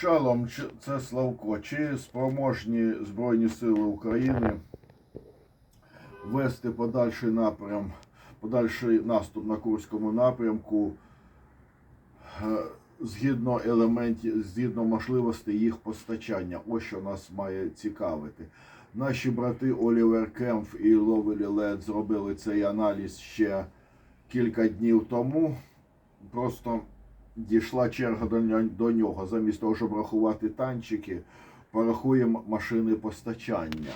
Шалом, це Славко. Чи спроможні Збройні Сили України вести подальший напрям, подальший наступ на Курському напрямку е, згідно елементів, згідно можливостей їх постачання? Ось що нас має цікавити. Наші брати Олівер Кемф і Ловелі Лед зробили цей аналіз ще кілька днів тому. Просто дійшла черга до, нього. Замість того, щоб рахувати танчики, порахуємо машини постачання,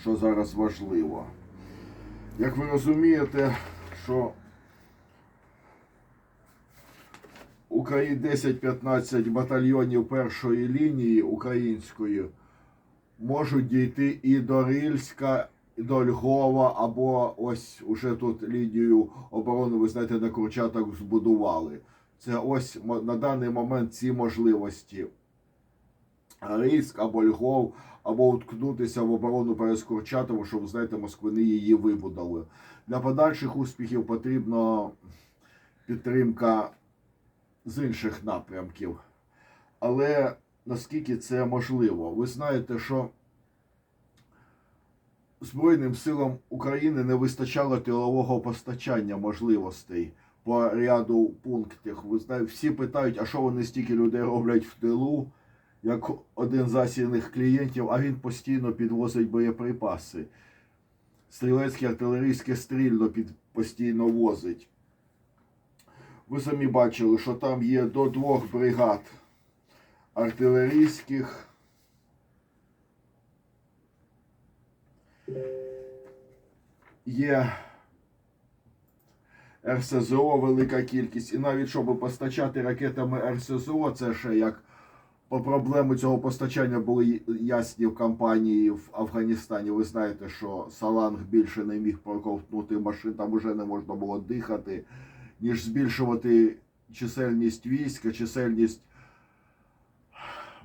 що зараз важливо. Як ви розумієте, що Украї 10-15 батальйонів першої лінії української можуть дійти і до Рильська, і до Львова, або ось уже тут лінію оборони, ви знаєте, на Курчатах збудували. Це ось на даний момент ці можливості. Рильськ або Львов, або уткнутися в оборону перед Курчатовом, щоб, знаєте, москвини її вибудали. Для подальших успіхів потрібна підтримка з інших напрямків. Але наскільки це можливо? Ви знаєте, що Збройним силам України не вистачало тилового постачання можливостей по ряду пунктів. Ви знаєте, всі питають, а що вони стільки людей роблять в тилу, як один з засідних клієнтів, а він постійно підвозить боєприпаси. Стрілецьке артилерійське стрільно під, постійно возить. Ви самі бачили, що там є до двох бригад артилерійських. Є РСЗО велика кількість. І навіть щоб постачати ракетами РСЗО, це ще як по проблеми цього постачання були ясні в кампанії в Афганістані. Ви знаєте, що Саланг більше не міг проковтнути машин, там уже не можна було дихати, ніж збільшувати чисельність війська, чисельність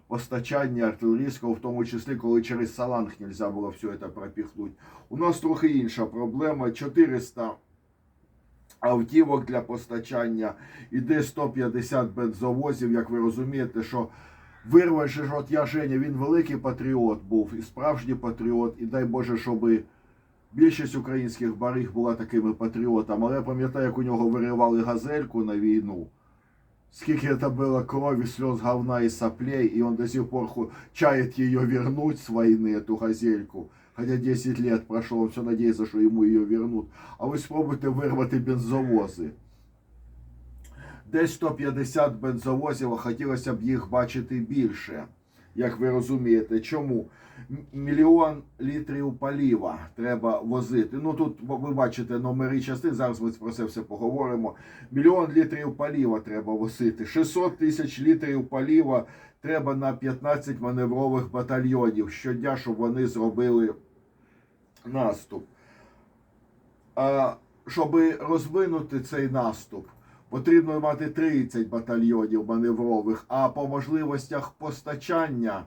постачання артилерійського, в тому числі, коли через Саланг нельзя було все це пропіхнути. У нас трохи інша проблема. 400 автівок для постачання, іде 150 бензовозів, як ви розумієте, що вирвать же ж от я Женя, він великий патріот був, і справжній патріот, і дай Боже, щоб більшість українських бариг була такими патріотами. Але я пам'ятаю, як у нього виривали газельку на війну. Скільки это было крови, слез, говна и соплей, и он до сих пор ху- чает ее вернуть с войны, эту газельку. Хотя 10 лет прошло, он все надеется, что ему ее вернут. А ви спробуйте вирвати бензовози. Десь 150 бензовозів, а хотілося б їх бачити більше. Як ви розумієте, чому? Мільйон літрів паліва треба возити. Ну тут ви бачите номери частин, зараз ми про це все поговоримо. Мільйон літрів паліва треба возити. 600 тисяч літрів паліва треба на 15 маневрових батальйонів щодня, щоб вони зробили наступ. А щоб розвинути цей наступ, потрібно мати 30 батальйонів маневрових, а по можливостях постачання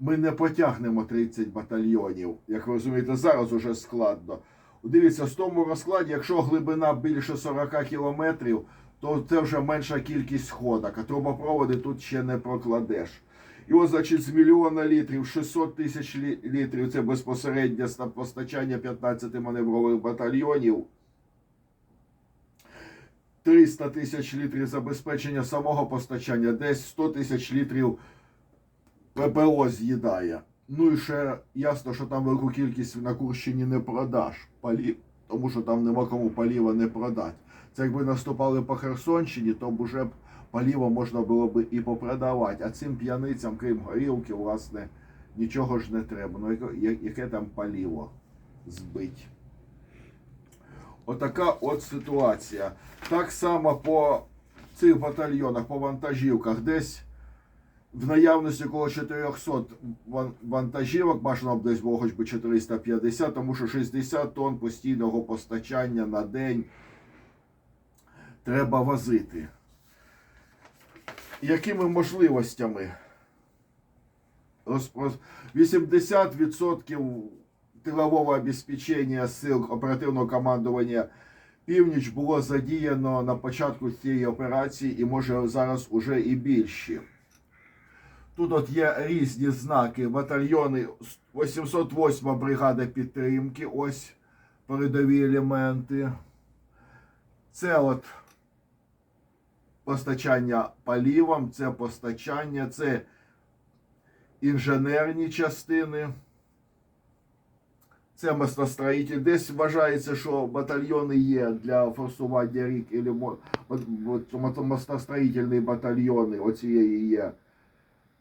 ми не потягнемо 30 батальйонів. Як ви розумієте, зараз уже складно. Дивіться, з тому розкладі, якщо глибина більше 40 кілометрів, то це вже менша кількість ходок, а трубопроводи тут ще не прокладеш. І ось, значить, з мільйона літрів 600 тисяч літрів це безпосереднє постачання 15 маневрових батальйонів. 300 тисяч літрів забезпечення самого постачання, десь 100 тисяч літрів ППО з'їдає. Ну і ще ясно, що там велику кількість на Курщині не продаш палів, тому що там нема кому паліва не продати. Це якби наступали по Херсонщині, то б уже паліво можна було б і попродавати. А цим п'яницям, крім горілки, власне, нічого ж не треба. Ну яке там паліво збить? Отака от ситуація. Так само по цих батальйонах, по вантажівках, десь в наявності коло 400 вантажівок, бажано б десь було хоч би 450, тому що 60 тонн постійного постачання на день треба возити. Якими можливостями? 80% тилового обеспечення сил оперативного командування Північ було задіяно на початку цієї операції і може зараз уже і більше. Тут от є різні знаки. Батальйони 808 бригада підтримки. Ось передові елементи. Це от постачання палівом, це постачання, це інженерні частини. Це мостостроїтель. Десь вважається, що батальйони є для форсування рік, і мостостроїтельні батальйони оцієї є.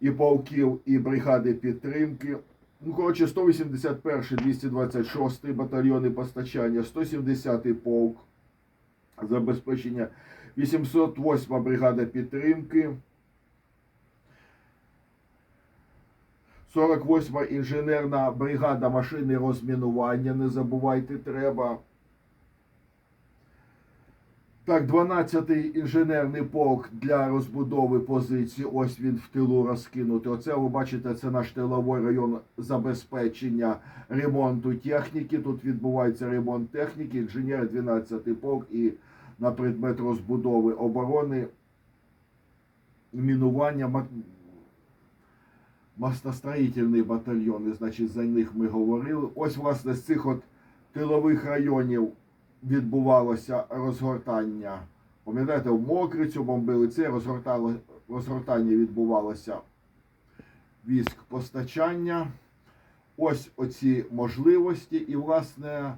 І полків, і бригади підтримки. Ну, коротше, 181, 226 батальйони постачання, 170 полк забезпечення, 808 бригада підтримки. 48 інженерна бригада машини розмінування, не забувайте, треба. Так, 12-й інженерний полк для розбудови позицій. Ось він в тилу розкинутий. Оце ви бачите, це наш тиловий район забезпечення ремонту техніки. Тут відбувається ремонт техніки, інженер 12-й полк і на предмет розбудови оборони, мінування, ма- мостостроїтельні батальйони, значить, за них ми говорили. Ось, власне, з цих от тилових районів відбувалося розгортання. Пам'ятаєте, в Мокрицю бомбили, це розгортало, розгортання відбувалося військ постачання. Ось оці можливості, і, власне,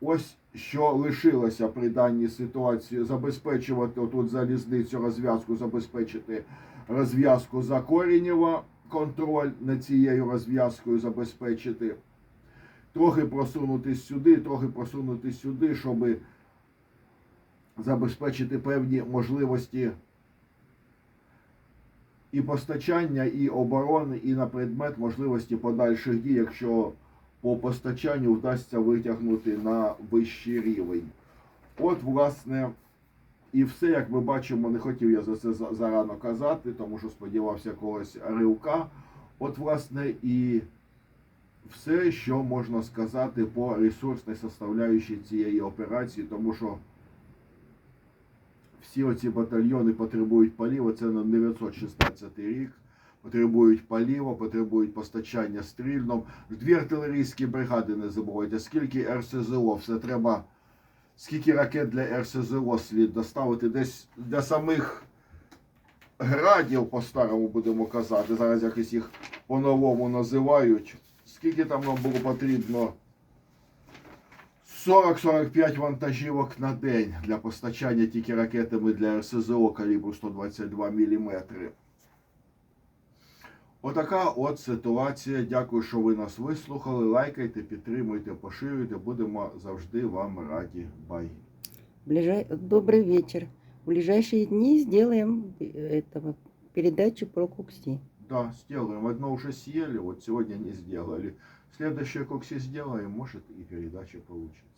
ось що лишилося при даній ситуації забезпечувати тут залізницю розв'язку, забезпечити розв'язку за Корінєва, контроль над цією розв'язкою забезпечити трохи просунутись сюди, трохи просунутись сюди, щоб забезпечити певні можливості і постачання, і оборони, і на предмет можливості подальших дій, якщо по постачанню вдасться витягнути на вищий рівень. От, власне, і все, як ми бачимо, не хотів я за це за- зарано казати, тому що сподівався когось ривка. От, власне, і все, що можна сказати по ресурсній составляючій цієї операції, тому що всі оці батальйони потребують паліва, це на 916 рік. Потребують паліва, потребують постачання стрільном. Дві артилерійські бригади не забувайте. Скільки РСЗО, все треба. Скільки ракет для РСЗО слід доставити десь для самих градів, по-старому будемо казати. Зараз якось їх по-новому називають. Скільки там нам було потрібно? 40-45 вантажівок на день для постачання тільки ракетами для РСЗО калібру 122 мм. Отака от ситуація. Дякую, що ви нас вислухали. Лайкайте, підтримуйте, поширюйте. Будемо завжди вам раді. Бай. Ближай... Добрый вечер. В ближайшие дни сделаем э, этого передачу про Кукси. Да, сделаем. Одно уже съели, вот сегодня не сделали. Следующее кокси сделаем, может и передача получится.